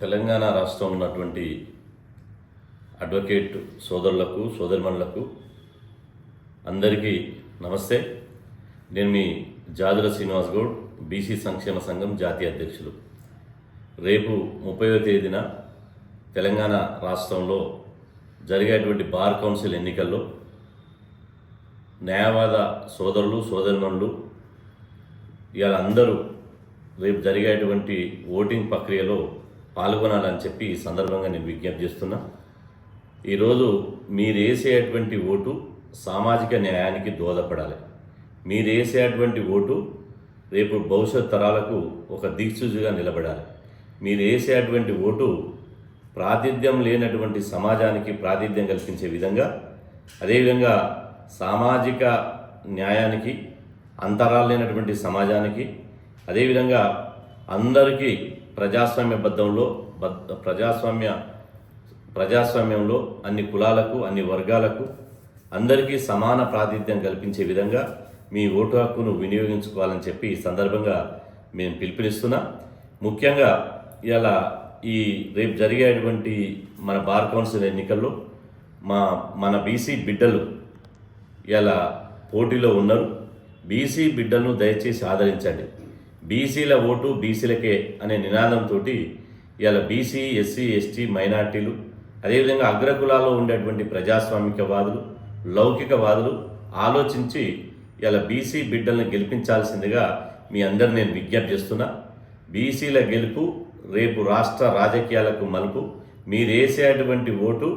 తెలంగాణ రాష్ట్రం ఉన్నటువంటి అడ్వకేట్ సోదరులకు సోదరిమణులకు అందరికీ నమస్తే. నేను మీ జాదుల శ్రీనివాస్ గౌడ్ బీసీ సంక్షేమ సంఘం జాతీయ అధ్యక్షులు. రేపు ముప్పైవ తేదీన తెలంగాణ రాష్ట్రంలో జరిగేటువంటి బార్ కౌన్సిల్ ఎన్నికల్లో న్యాయవాద సోదరులు సోదరిమణులు ఇవాళ అందరూ రేపు జరిగేటువంటి ఓటింగ్ ప్రక్రియలో పాల్గొనాలని చెప్పి ఈ సందర్భంగా నేను విజ్ఞప్తి చేస్తున్నా. ఈరోజు మీరు వేసేటువంటి ఓటు సామాజిక న్యాయానికి దోహదపడాలి. మీరు వేసేటువంటి ఓటు రేపు భవిష్యత్ తరాలకు ఒక దిక్సూచిగా నిలబడాలి. మీరు వేసేటువంటి ఓటు ప్రాతిథ్యం లేనటువంటి సమాజానికి ప్రాతిథ్యం కల్పించే విధంగా అదేవిధంగా సామాజిక న్యాయానికి అంతరాలు లేనటువంటి సమాజానికి అదేవిధంగా అందరికీ ప్రజాస్వామ్యబద్ధంలో ప్రజాస్వామ్య ప్రజాస్వామ్యంలో అన్ని కులాలకు అన్ని వర్గాలకు అందరికీ సమాన ప్రాతినిధ్యం కల్పించే విధంగా మీ ఓటు హక్కును వినియోగించుకోవాలని చెప్పి ఈ సందర్భంగా మేము పిలుపునిస్తున్నా. ముఖ్యంగా ఇలా ఈ రేపు జరిగేటువంటి మన బార్ కౌన్సిల్ ఎన్నికల్లో మా మన బీసీ బిడ్డలు ఇలా పోటీలో ఉన్నారు. బీసీ బిడ్డలను దయచేసి ఆదరించండి. బీసీల ఓటు బీసీలకే అనే నినాదంతో ఇవాళ బీసీ ఎస్సీ ఎస్టీ మైనార్టీలు అదేవిధంగా అగ్రకులాల్లో ఉండేటువంటి ప్రజాస్వామికవాదులు లౌకికవాదులు ఆలోచించి ఇలా బీసీ బిడ్డల్ని గెలిపించాల్సిందిగా మీ అందరు నేను విజ్ఞప్తి చేస్తున్నా. బీసీల గెలుపు రేపు రాష్ట్ర రాజకీయాలకు మలుపు. మీరేసేటువంటి ఓటు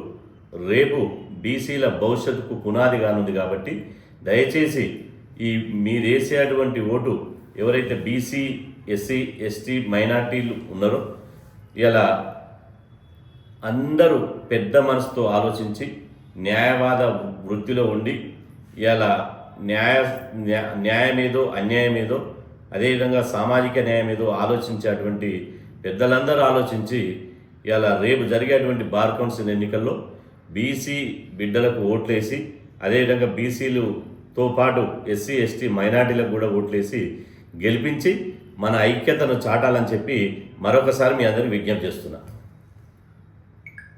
రేపు బీసీల భవిష్యత్తుకు పునాది కానుంది కాబట్టి దయచేసి ఈ మీరేసేటువంటి ఓటు ఎవరైతే బీసీ ఎస్సీ ఎస్టీ మైనార్టీలు ఉన్నారో ఇలా అందరూ పెద్ద మనసుతో ఆలోచించి న్యాయవాద వృత్తిలో ఉండి ఇలా న్యాయ న్యా- న్యాయమేదో అన్యాయమేదో అదేవిధంగా సామాజిక న్యాయమేదో ఆలోచించేటువంటి పెద్దలందరూ ఆలోచించి ఇలా రేపు జరిగేటువంటి బార్ కౌన్సిల్ ఎన్నికల్లో బీసీ బిడ్డలకు ఓట్లేసి అదేవిధంగా బీసీలుతో పాటు ఎస్సీ ఎస్టీ మైనార్టీలకు కూడా ఓట్లేసి గెలిపించి మన ఐక్యతను చాటాలని చెప్పి మరొకసారి మీ అందరికీ విజ్ఞప్తి చేస్తున్నా.